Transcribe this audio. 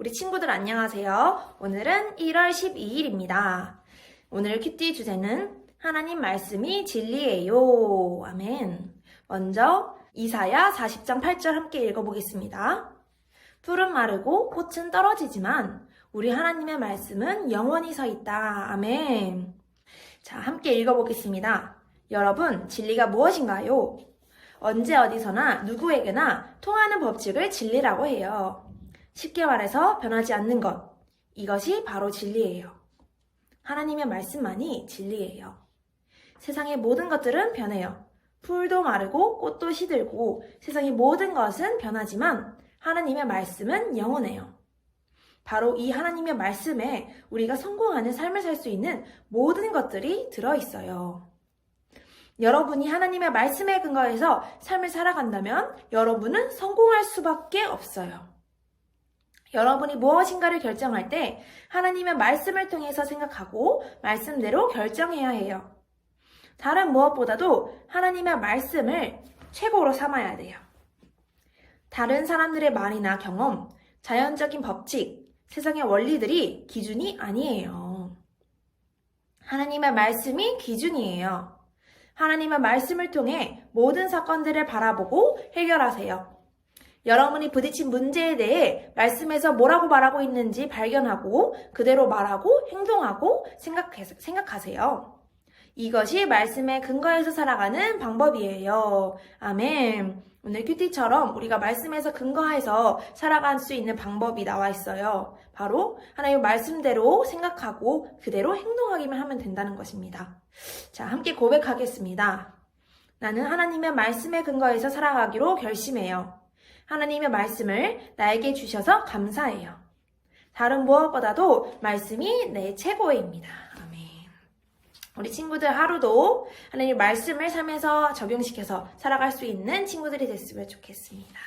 우리 친구들 안녕하세요. 오늘은 1월 12일입니다. 오늘 큐티 주제는 하나님 말씀이 진리예요. 아멘. 먼저 이사야 40장 8절 함께 읽어보겠습니다. 풀은 마르고 꽃은 떨어지지만 우리 하나님의 말씀은 영원히 서 있다. 아멘. 자, 함께 읽어보겠습니다. 여러분, 진리가 무엇인가요? 언제 어디서나 누구에게나 통하는 법칙을 진리라고 해요. 쉽게 말해서 변하지 않는 것. 이것이 바로 진리예요. 하나님의 말씀만이 진리예요. 세상의 모든 것들은 변해요. 풀도 마르고 꽃도 시들고 세상의 모든 것은 변하지만 하나님의 말씀은 영원해요. 바로 이 하나님의 말씀에 우리가 성공하는 삶을 살 수 있는 모든 것들이 들어있어요. 여러분이 하나님의 말씀에 근거해서 삶을 살아간다면 여러분은 성공할 수밖에 없어요. 여러분이 무엇인가를 결정할 때 하나님의 말씀을 통해서 생각하고 말씀대로 결정해야 해요. 다른 무엇보다도 하나님의 말씀을 최고로 삼아야 돼요. 다른 사람들의 말이나 경험, 자연적인 법칙, 세상의 원리들이 기준이 아니에요. 하나님의 말씀이 기준이에요. 하나님의 말씀을 통해 모든 사건들을 바라보고 해결하세요. 여러분이 부딪힌 문제에 대해 말씀에서 뭐라고 말하고 있는지 발견하고 그대로 말하고 행동하고 생각해, 생각하세요. 이것이 말씀에 근거해서 살아가는 방법이에요. 아멘. 오늘 큐티처럼 우리가 말씀에서 근거해서 살아갈 수 있는 방법이 나와 있어요. 바로 하나님 말씀대로 생각하고 그대로 행동하기만 하면 된다는 것입니다. 자, 함께 고백하겠습니다. 나는 하나님의 말씀에 근거해서 살아가기로 결심해요. 하나님의 말씀을 나에게 주셔서 감사해요. 다른 무엇보다도 말씀이 내 최고입니다. 아멘. 우리 친구들 하루도 하나님 말씀을 삶에서 적용시켜서 살아갈 수 있는 친구들이 됐으면 좋겠습니다.